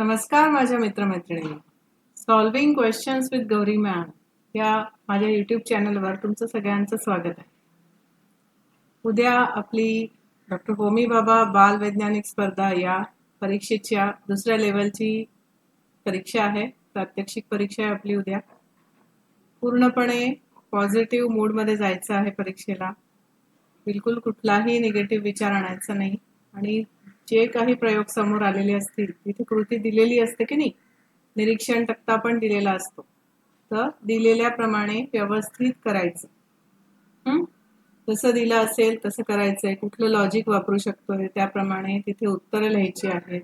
नमस्कार माझ्या मित्रमैत्रिणी solving questions with Gauri ma'am या माझ्या यूट्यूब चॅनलवर तुमचं सगळ्यांचं स्वागत आहे. उद्या आपली डॉक्टर होमी बाबा बाल वैज्ञानिक स्पर्धा या परीक्षेच्या दुसऱ्या लेवलची परीक्षा आहे. प्रात्यक्षिक परीक्षा आहे आपली उद्या. पूर्णपणे पॉझिटिव्ह मूडमध्ये जायचं आहे परीक्षेला. बिलकुल कुठलाही निगेटिव्ह विचार आणायचा नाही. आणि जे काही प्रयोग समोर आलेले असतील तिथे कृती दिलेली असते की नाही? निरीक्षण तक्ता पण दिलेला असतो. तर दिलेल्याप्रमाणे व्यवस्थित करायचं. जसं दिलं असेल तसं करायचंय. कुठलं लॉजिक वापरू शकतोय त्याप्रमाणे तिथे उत्तरं लिहायची आहेत.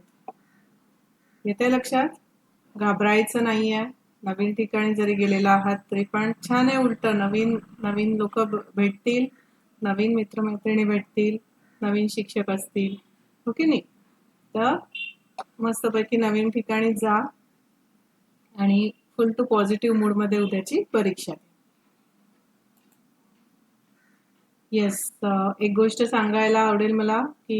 येते लक्षात? घाबरायचं नाहीये. नवीन ठिकाणी जरी गेलेला आहात तरी पण छान आहे उलट. नवीन नवीन लोक भेटतील. नवीन मित्रमैत्रिणी भेटतील. नवीन शिक्षक असतील. हो की नाही? तर मस्तपैकी नवीन ठिकाणी जा आणि फुल टू पॉझिटिव्ह मूडमध्ये उद्याची परीक्षा येस एक गोष्ट सांगायला आवडेल मला की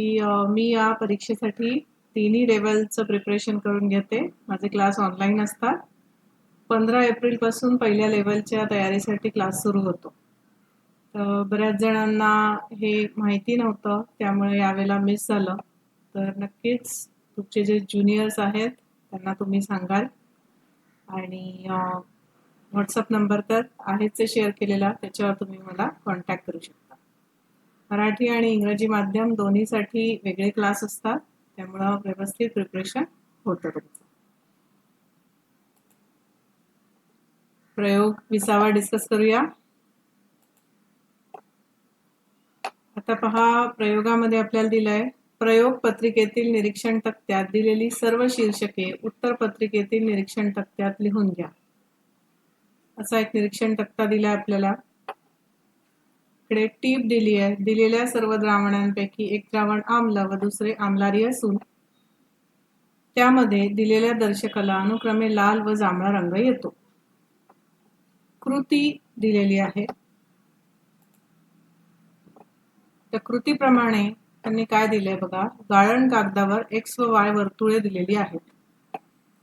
मी या परीक्षेसाठी तिन्ही लेवलचं प्रिपरेशन करून घेते. माझे क्लास ऑनलाईन असतात. पंधरा एप्रिलपासून पहिल्या लेवलच्या तयारीसाठी क्लास सुरू होतो. तर बऱ्याच जणांना हे माहिती नव्हतं त्यामुळे यावेळेला मिस झालं. तर नक्कीच तुमचे जे ज्युनियर्स आहेत त्यांना तुम्ही सांगाल. आणि व्हॉट्सअप नंबर तर आहेच शेअर केलेला त्याच्यावर तुम्ही मला कॉन्टॅक्ट करू शकता. मराठी आणि इंग्रजी माध्यम दोन्हीसाठी वेगळे क्लास असतात त्यामुळं व्यवस्थित प्रिपरेशन होतं तुमचं. प्रयोग विसावा डिस्कस करूया. आता पहा प्रयोगामध्ये आपल्याला दिलंय प्रयोग पत्रिकेतील निरीक्षण तक्त्यात दिलेली सर्व शीर्षके उत्तर पत्रिकेतील निरीक्षण तक्त्यात लिहून घ्या. असा एक निरीक्षण तक्ता दिलाय आपल्याला. इकडे टीप दिली आहे. दिलेल्या सर्व द्रावणांपैकी एक द्रावण आम्ल व दुसरे आम्लारी असून त्यामध्ये दिलेल्या दर्शकाला अनुक्रमे लाल व जांभळा रंग येतो. कृती दिलेली आहे. त्या कृतीप्रमाणे त्यांनी काय दिलंय बघा? गाळण कागदावर एक्स व वाय वर्तुळे दिलेली आहेत.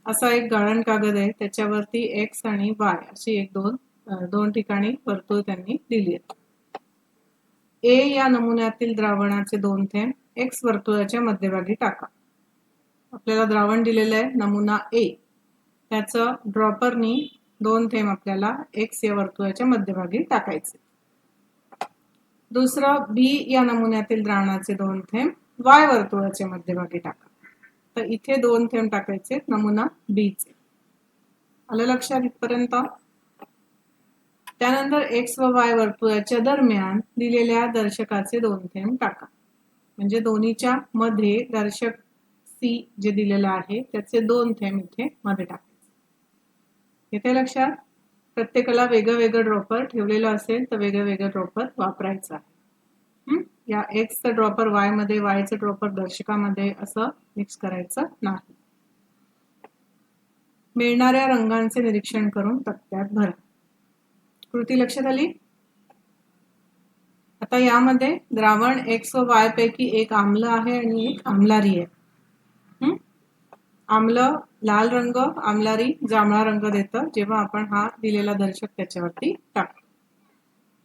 असा एक गाळण कागद आहे. त्याच्यावरती एक्स आणि वाय अशी एक दोन दोन ठिकाणी वर्तुळ त्यांनी दिली आहेत. ए या नमुन्यातील द्रावणाचे दोन थेंब एक्स वर्तुळाच्या मध्यभागी टाका. आपल्याला द्रावण दिलेलं आहे नमुना ए त्याचं ड्रॉपरनी दोन थेंब आपल्याला एक्स या वर्तुळाच्या मध्यभागी टाकायचे. दुसरं बी या नमुन्यातील द्रावणाचे दोन थेंब वाय वर्तुळाच्या मध्यभागी टाका. तर इथे दोन थेंब टाकायचे नमुना बीचे आलं लक्षात इथपर्यंत? त्यानंतर एक्स व वाय वर्तुळाच्या दरम्यान दिलेल्या दर्शकाचे दोन थेंब टाका. म्हणजे दोन्हीच्या मध्ये दर्शक सी जे दिलेलं आहे त्याचे दोन थेंब इथे मध्ये टाकायचे. येते लक्षात? प्रत्येकाला वेगळं वेगळं ड्रॉपर ठेवलेलं असेल तर वेगळं वेगळं ड्रॉपर वापरायचा आहे. हं? या एक्सचं ड्रॉपर वायमध्ये वायचं ड्रॉपर दर्शकामध्ये असं मिक्स करायचं नाही. मिळणाऱ्या रंगांचे निरीक्षण करून तक्त्यात भरा. कृती लक्षात आली? आता यामध्ये द्रावण एक्स व वाय पैकी एक आम्ल आहे आणि एक आम्लारी आहे. आम्ल लाल रंग आमलारी जांभळा रंग देतं. जेव्हा आपण हा दिलेला दर्शक त्याच्यावरती टाकतो.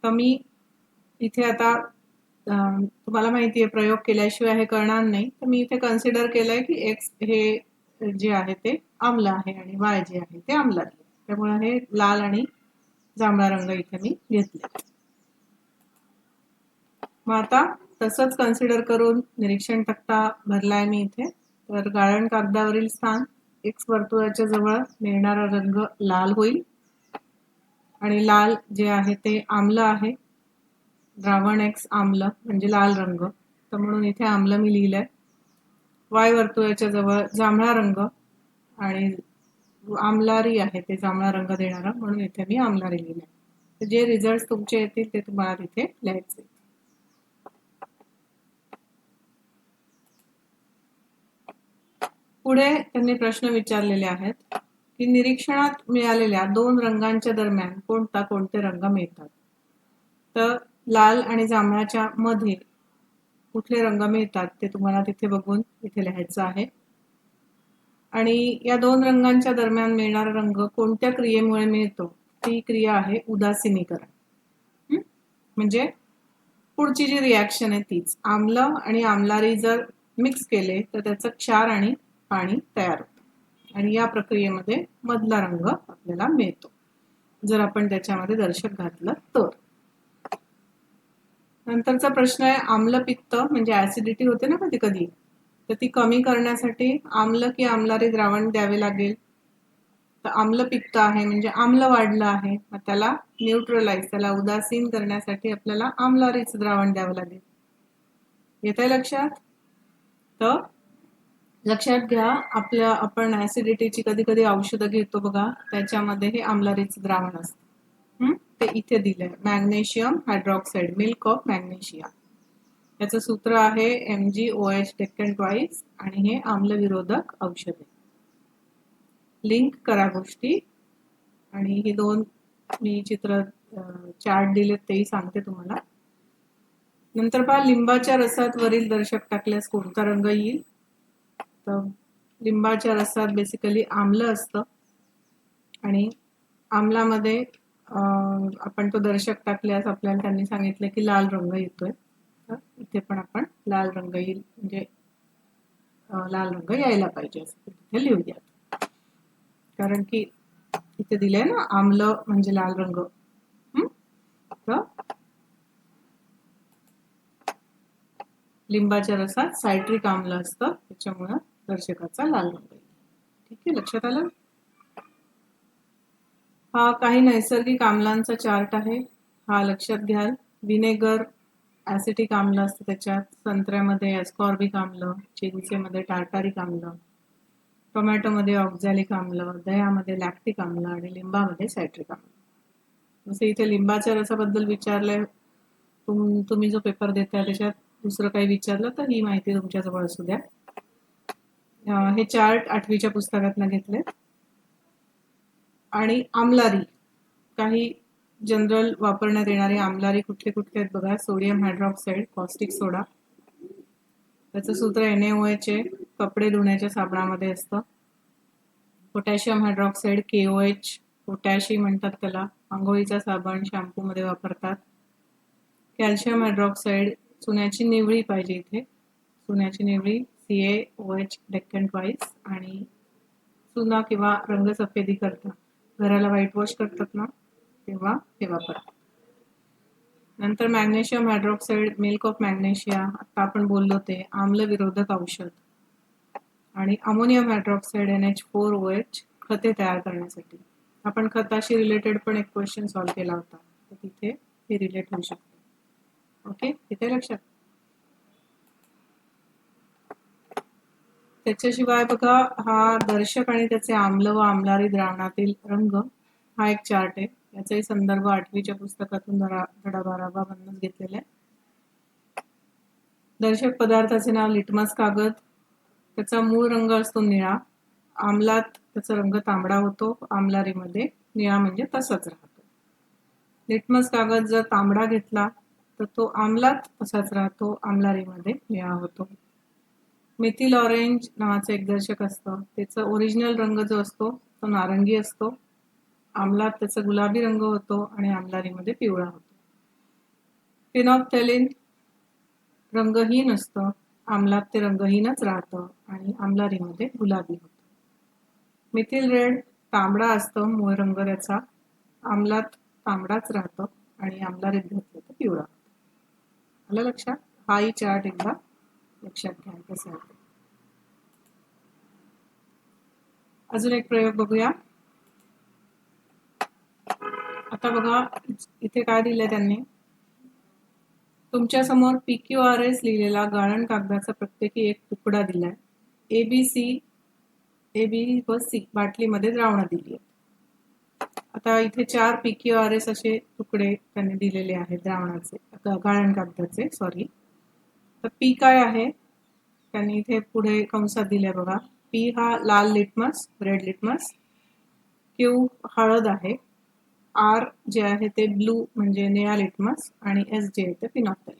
तर मी इथे आता तुम्हाला माहिती आहे प्रयोग केल्याशिवाय हे करणार नाही. तर मी इथे कन्सिडर केलंय की एक्स हे जे आहे ते आम्ल आहे आणि वाय जे आहे ते आमलारी आहे. त्यामुळे हे लाल आणि जांभळा रंग इथे मी घेतले. मग आता तसंच कन्सिडर करून निरीक्षण तक्ता भरलाय मी इथे. तर गाळण कागदावरील स्थान. एक्स वर्तुळाच्या जवळ मिळणारा रंग लाल होईल. आणि लाल जे आहे ते आम्ल आहे. द्रावण एक्स आम्ल म्हणजे लाल रंग. तर म्हणून इथे आम्ल मी लिहिलंय. वाय वर्तुळाच्या जवळ जांभळा रंग आणि आमलारी आहे ते जांभळा रंग देणारा. म्हणून इथे मी आमलारी लिहिलंय. आहे जे रिझल्ट तुमचे येतील ते तुम्हाला तिथे लिहायचे. पुढे त्यांनी प्रश्न विचारलेले आहेत की निरीक्षणात मिळालेल्या दोन रंगांच्या दरम्यान कोणता कोणते रंग मिळतात? तर लाल आणि जांभळाच्या मध्ये कुठले रंग मिळतात ते तुम्हाला तिथे बघून इथे लिहायचं आहे. आणि या दोन रंगांच्या दरम्यान मिळणारा रंग कोणत्या क्रियेमुळे मिळतो? ती क्रिया आहे उदासीनीकरण. म्हणजे पुढची जी रिॲक्शन आहे तीच. आम्ल आणि आम्लारी जर मिक्स केले तर त्याचं क्षार आणि पाणी तयार होतं. आणि या प्रक्रियेमध्ये मधला रंग आपल्याला मिळतो. जर आपण त्याच्यामध्ये दर्शक घातलं तर. नंतरचा प्रश्न आहे आम्लपित्त म्हणजे ऍसिडिटी होते ना कधी कधी? तर ती कमी करण्यासाठी आम्ल की आम्लारी द्रावण द्यावे लागेल? तर आम्लपित्त आहे म्हणजे आम्ल वाढलं आहे मग त्याला न्यूट्रलाइज त्याला उदासीन करण्यासाठी आपल्याला आम्लारीच द्रावण द्यावं लागेल. येत आहे लक्षात? तर लक्षात घ्या आपल्या आपण ऍसिडिटीची कधी कधी औषधं घेतो बघा त्याच्यामध्ये हे आम्लारीचं द्रावण असतं. ते इथे दिलंय. Magnesium hydroxide milk of magnesia याचं सूत्र आहे M G O H taken twice आणि हे आम्लविरोधक औषध. आहे लिंक करा गोष्टी. आणि ही दोन मी चित्र चार्ट दिले तेही सांगते तुम्हाला. नंतर पहा लिंबाच्या रसात वरील दर्शक टाकल्यास कोणता रंग येईल? असतं लिंबाच्या रसात बेसिकली आम्ल असतं. आणि आम्लामध्ये आपण तो दर्शक टाकल्यास आपल्याला त्यांनी सांगितलं की लाल रंग येतोय. तर इथे पण आपण लाल रंग येईल म्हणजे लाल रंग यायला पाहिजे असं तिथे लिहूयात. कारण की इथे दिलंय ना आम्ल म्हणजे लाल रंग. तर लिंबाच्या रसात सायट्रिक आम्ल असतं त्याच्यामुळं दर्शकाचा लाल रंग. ठीक आहे लक्षात आलं? हा काही नैसर्गिक आम्लांचा चार्ट आहे. हा लक्षात घ्याल. विनेगर ऍसिटिक आम्ल असतं त्याच्यात. संत्र्यामध्ये ॲस्कॉर्बिक आम्ल चिंचेमध्ये टार्टारिक आम्ल टोमॅटोमध्ये ऑक्झॅलिक आम्ल दह्यामध्ये लॅक्टिक आम्ल आणि लिंबामध्ये सायट्रिक आम्ल. जसं इथे लिंबाच्या रसाबद्दल विचारलंय तुम तुम्ही जो पेपर देताय त्याच्यात दुसरं काही विचारलं तर ही माहिती तुमच्याजवळ असू द्या. हे चार्ट आठवीच्या पुस्तकातनं घेतले आणि आमलारी काही जनरल वापरण्यात येणारे आमलारी कुठले कुठले आहेत बघा. Sodium hydroxide caustic soda. त्याचं सूत्र एन कपडे धुण्याच्या साबणामध्ये असतं. Potassium hydroxide K O H पोटॅशी म्हणतात त्याला. आंघोळीचा साबण शॅम्पूमध्ये वापरतात. कॅल्शियम हायड्रॉक्साईड चुन्याची निवळी पाहिजे इथे. चुन्याची निवळी सी ए ओ एच डेक्कन ट्वाईस आणि चुना किंवा रंगसफेदी करता. घराला व्हाईट वॉश करतात ना तेव्हा हे वापरतात. नंतर magnesium hydroxide milk of magnesia आता आपण बोललो ते आम्ल विरोधक औषध. आणि ammonium hydroxide N H four O H खते तयार करण्यासाठी. आपण खताशी रिलेटेड पण एक क्वेश्चन सॉल्व्ह केला होता. तर तिथे हे रिलेट होऊ शकते. ओके तिथे लक्षात त्याच्याशिवाय बघा हा दर्शक आणि त्याचे आम्ल व आम्लारी द्रावणातील रंग हा एक चार्ट आहे. याचाही संदर्भ आठवीच्या पुस्तकातून धडा धडा बारावा घेतलेला आहे. दर्शक पदार्थाचे नाव लिटमस कागद. त्याचा मूळ रंग असतो निळा. आमलात त्याचा रंग तांबडा होतो. आमलारीमध्ये निळा म्हणजे तसाच राहतो. लिटमस कागद जर तांबडा घेतला तर तो आमलात तसाच राहतो. आमलारीमध्ये निळा होतो. मिथिल ऑरेंज नावाचं एक दर्शक असतं. त्याचा ओरिजिनल रंग जो असतो तो नारंगी असतो. आमलात त्याचा गुलाबी रंग होतो आणि आमलारीमध्ये पिवळा होतो. फिनॉप्थेलिन रंगहीन असतं. आमलात ते रंगहीनच राहतं आणि आमलारीमध्ये गुलाबी होतं. मिथिल रेड तांबडा असतं मूळ रंग त्याचा. आमलात तांबडाच राहतो आणि आमलारीत घेतलं तर पिवळा होतं. आलं लक्षात? हाही चार्ट एकदा लक्षात घ्या कसं अजून एक प्रयोग बघूया. आता बघा इथे काय दिलंय त्यांनी? तुमच्यासमोर पी क्यू आर एस लिहिलेला गाळण कागदाचा प्रत्येकी एक तुकडा दिलाय. A B C A B व सी बाटलीमध्ये द्रावणं दिली आहेत आता इथे चार पी क्यू आर एस असे तुकडे त्यांनी दिलेले आहेत द्रावणाचे गाळण कागदाचे सॉरी तर पी काय आहे? त्यांनी इथे पुढे कंसात दिले बघा. पी हा लाल लिटमस रेड लिटमस. क्यू हळद आहे. आर जे आहे ते ब्लू म्हणजे निळा लिटमस आणि एस जे आहे ते पिनॉक्टल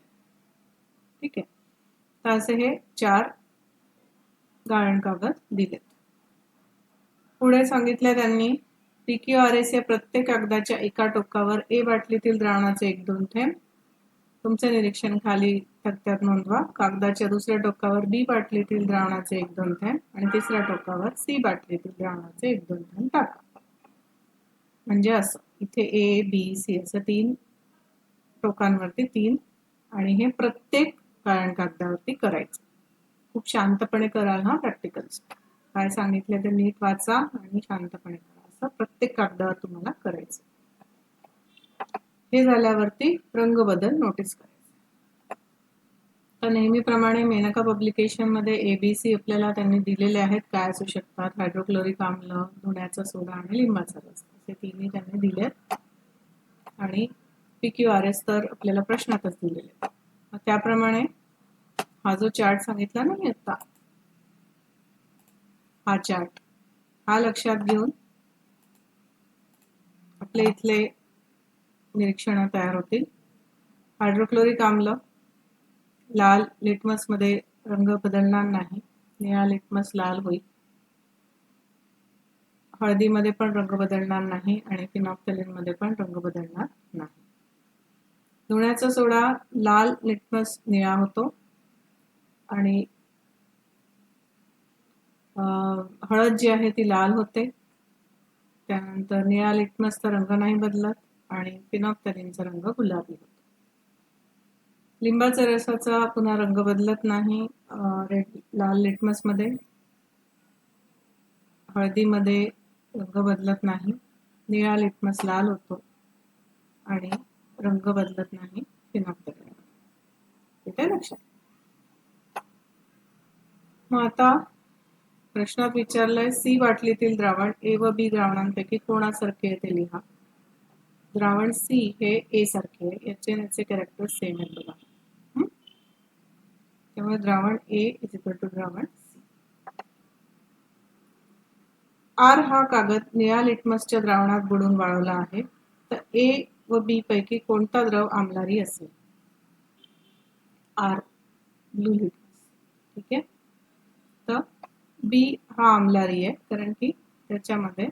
ठीक आहे. तर असे हे चार गाळण कागद दिलेत. पुढे सांगितलं त्यांनी पी क्यू आर एस या प्रत्येक कागदाच्या एका टोकावर ए बाटलीतील द्रावणाचे एक दोन थेंब तुमचे निरीक्षण खाली तक्त्यात नोंदवा. कागदाच्या दुसऱ्या टोकावर बी बाटलीतील द्रावणाचे एक दोन थॅन आणि तिसऱ्या टोकावर सी बाटलीतील द्रावणाचे एक दोन थेंब टाका. म्हणजे असं. इथे ए बी सी असं तीन टोकांवरती तीन आणि हे प्रत्येक कारण कागदावरती करायचं. खूप शांतपणे कराल हा प्रॅक्टिकल्स काय सांगितले ते नीट वाचा आणि शांतपणे करा. असं प्रत्येक कागदावर तुम्हाला करायचं. हे झाल्यावरती रंग बदल नोटीस करायचा. तर नेहमीप्रमाणे मेनका पब्लिकेशनमध्ये एबीसी आपल्याला त्यांनी दिलेले आहेत. काय असू शकतात? हायड्रोक्लोरिक आम्ल धुण्याचा सोडा आणि लिंबाचा रस. असे तिन्ही त्यांनी दिलेत. आणि पी क्यू आर एस तर आपल्याला प्रश्नातच दिलेले आहेत. त्याप्रमाणे हा जो चार्ट सांगितला नाही आता हा चार्ट हा लक्षात घेऊन आपले इथले निरीक्षण तयार होतील. हायड्रोक्लोरिक आम्ल लाल लिटमसमध्ये रंग बदलणार नाही. निळा लिटमस लाल होईल. हळदीमध्ये पण रंग बदलणार नाही आणि फिनॉक्टलिनमध्ये पण रंग बदलणार नाही. धुण्याचा सोडा लाल लिटमस निळा होतो. आणि हळद जी आहे ती लाल होते. त्यानंतर निळा लिटमसचा रंग नाही बदलत. आणि फिनॉक्टलिनचा रंग गुलाबी होतो. लिंबाचा रसाचा पुन्हा रंग बदलत नाही. रेड लाल लिटमसमध्ये हळदीमध्ये रंग बदलत नाही. निळा लिटमस लाल होतो आणि रंग बदलत नाही फिनॉक्टलिन ठीक आहे लक्षात. मग आता प्रश्नात विचारलंय सी बाटलीतील द्रावण ए व बी द्रावणांपैकी कोणासारखे येते ते लिहा. द्रावण सी हे ए सारखे आहे. याचे याचे कॅरेक्टर सेम आहेत बघा. त्यामुळे द्रावण ए इज इक्वल टू द्रावण आर हा कागद निळ्या लिटमसच्या द्रावणात बुडून वाळवला आहे. तर ए व बी पैकी कोणता द्रव आमलारी असेल? आर ब्लू लिटमस ठीक आहे? तर बी हा आमलारी आहे कारण की त्याच्यामध्ये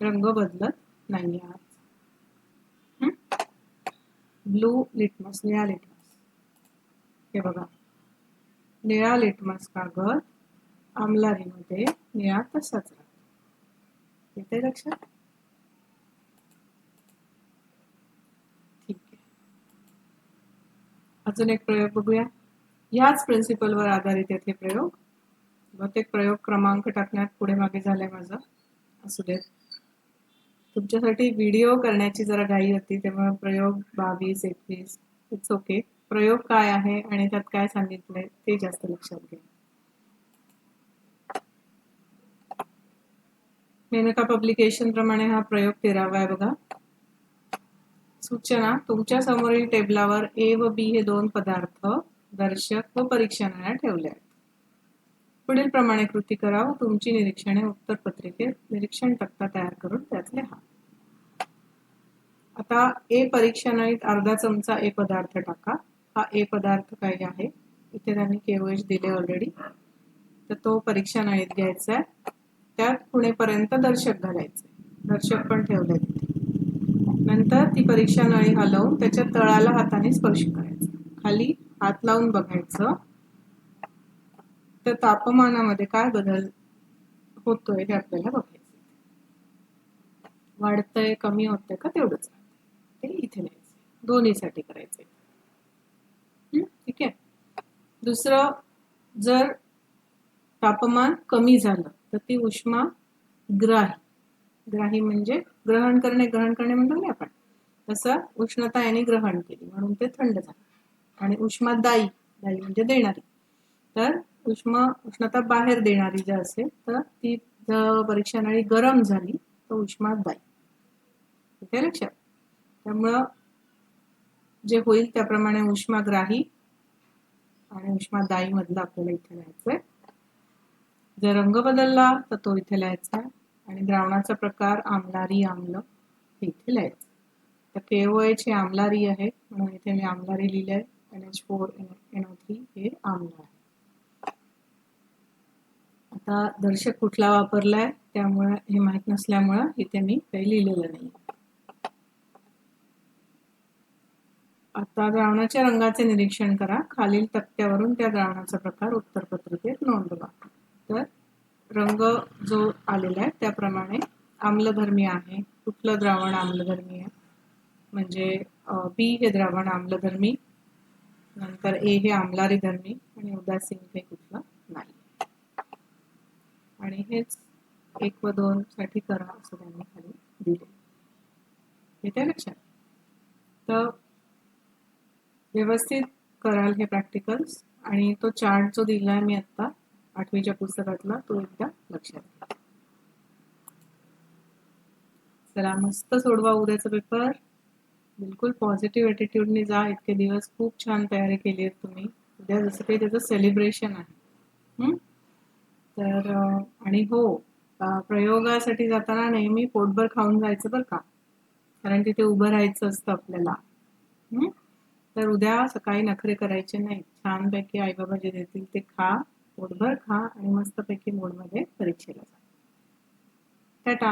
रंग बदलत नाही आहे ब्लू लिटमस निळा लिटमस. हे बघा. निळा लिटमस कागद आमलारीमध्ये निळा तसाच राहतो येते लक्षात? ठीक आहे. अजून एक प्रयोग बघूया. ह्याच प्रिन्सिपलवर आधारित येथे प्रयोग. बहुतेक प्रयोग क्रमांक टाकण्यात पुढे मागे झालाय माझा. असू देत. तुमच्यासाठी व्हिडिओ करण्याची जरा घाई होती त्यामुळे प्रयोग बावीस एकवीस इट्स ओके प्रयोग काय आहे आणि त्यात काय सांगितलंय ते जास्त लक्षात घ्या. मेनका पब्लिकेशन प्रमाणे हा प्रयोग तेरावा आहे बघा. सूचना तुमच्या समोरील टेबलावर ए व बी हे दोन पदार्थ दर्शक व परीक्षणाला ठेवले आहेत. पुढील प्रमाणे कृती करा व तुमची निरीक्षणे उत्तर पत्रिकेत निरीक्षण तक्ता तयार करून त्यात लिहा आता ए परीक्षणात अर्धा चमचा ए पदार्थ टाका. हा ए पदार्थ काय आहे? इथे त्यांनी केओएच दिले ऑलरेडी तर तो परीक्षा नळीत घ्यायचा आहे. त्यात पुणेपर्यंत दर्शक घालायचे. दर्शक पण ठेवले नंतर ती परीक्षा नळी हलवून त्याच्या तळाला हाताने स्पर्श करायचा. खाली हात लावून बघायचं. तर तापमानामध्ये काय बदल होतोय हे आपल्याला बघायचं वाढतंय कमी होतंय का तेवढंच. ते इथे न्यायचं दोन्हीसाठी करायचंय. ठीक आहे. दुसरं जर तापमान कमी झालं तर ती उष्मा ग्राही. ग्राही म्हणजे ग्रहण करणे ग्रहण करणे म्हणतो ना आपण. तसं उष्णता याने ग्रहण केली म्हणून ते थंड झालं. आणि उष्मा दायी म्हणजे देणारी. तर उष्मा उष्णता बाहेर देणारी जर असेल तर ती परीक्षा नळी गरम झाली तर उष्मा दाई ठीक आहे लक्षात? त्यामुळं जे होईल त्याप्रमाणे उष्माग्राही आणि उष्मादायी मधला आपल्याला इथे लिहायचंय. जर रंग बदलला तर तो इथे लिहायचा. आणि द्रावणाचा प्रकार आमलारी आम्ल हे इथे लिहायचं. तर केओएच हे आमलारी आहे म्हणून इथे मी आमलारी लिहिलंय. N H four N O three हे आम्ल आहे. आता दर्शक कुठला वापरलाय त्यामुळे हे माहीत नसल्यामुळं इथे मी काही लिहिलेलं नाही. आता द्रावणाच्या रंगाचे निरीक्षण करा. खालील तक्त्यावरून त्या द्रावणाचा प्रकार उत्तरपत्रिकेत नोंदवा तर रंग जो आलेला आहे त्याप्रमाणे आम्लधर्मी आहे. कुठलं द्रावण आम्लधर्मी आहे? म्हणजे बी हे द्रावण आम्लधर्मी नंतर ए हे आम्लारी धर्मी आणि उदासीन हे कुठलं? आणि हेच एक व दोन साठी करा असं त्यांनी खाली दिले. येते लक्षात तर व्यवस्थित कराल हे प्रॅक्टिकल्स आणि तो चार्ट जो दिला आहे मी आता आठवीच्या पुस्तकातला तो एकदा लक्षात घ्या. चला मस्त सोडवा उद्याचा पेपर बिलकुल पॉझिटिव्ह ॲटिट्यूडने जा. इतके दिवस खूप छान तयारी केली आहे तुम्ही. उद्या जसं काही त्याचं सेलिब्रेशन आहे. तर आणि हो प्रयोगासाठी जाताना नेहमी पोटभर खाऊन जायचं बरं का. कारण तिथे उभं राहायचं असतं आपल्याला. तर उद्या सकाळी नखरे करायचे नाही. छानपैकी आईबाबा जे देतील ते खा पोटभर खा आणि मस्तपैकी मोडमध्ये परीक्षेला जा. टाटा!